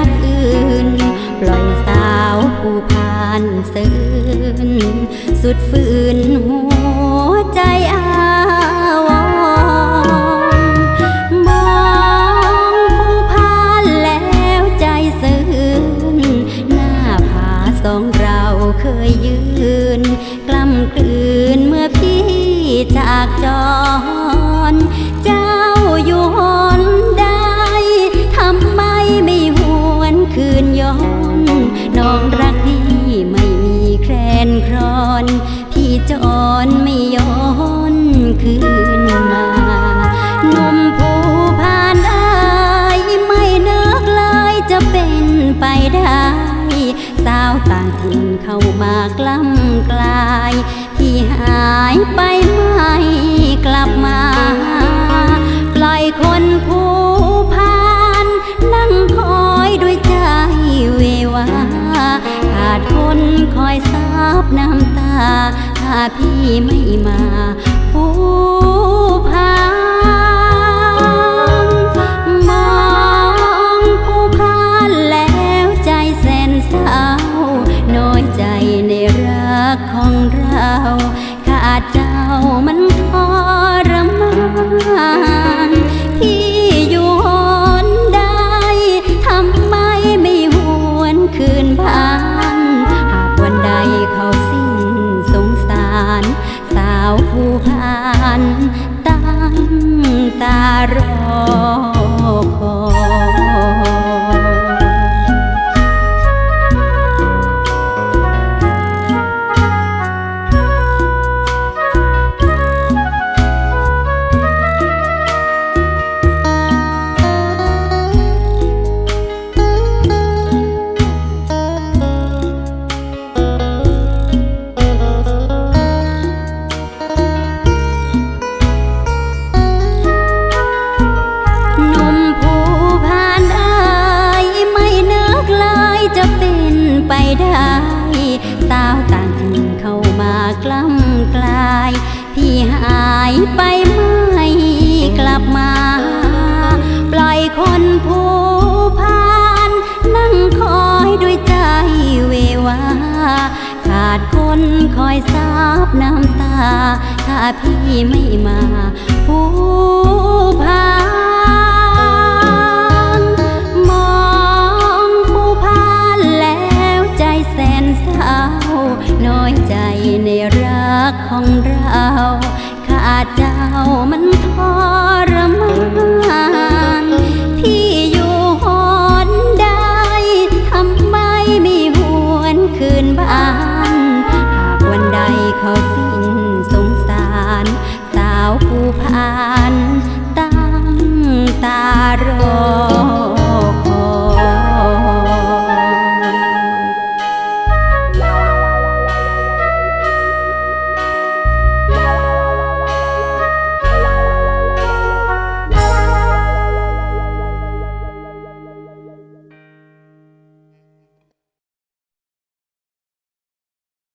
ักอื่น ปล่อยสาวผู้ผ่านเสื่นสุดฝืนหัวใจางถิ่นเข้ามากล้ำกลาย ที่หายไปไม่กลับมา ปล่อยคนผู้พานนั่งคอยด้วยใจเววา ขาดคนคอยซับน้ำตา ถ้าพี่ไม่มาผู้ ตารอ ไปได้ สาวต่างถิ่นเข้ามากล้ำกลาย พี่หายไปไม่กลับมา ปล่อยคนผู้พานนั่งคอยด้วยใจเววา ขาดคนคอยซับน้ำตา ถ้าพี่ไม่มา ผู้พาน เจ้ามันทรมานพี่อยู่หอนใดทำไมไม่หวนคืนบ้านหากวันใดเขาสิ้นสงสาร สาวผู้พานตั้งตารอ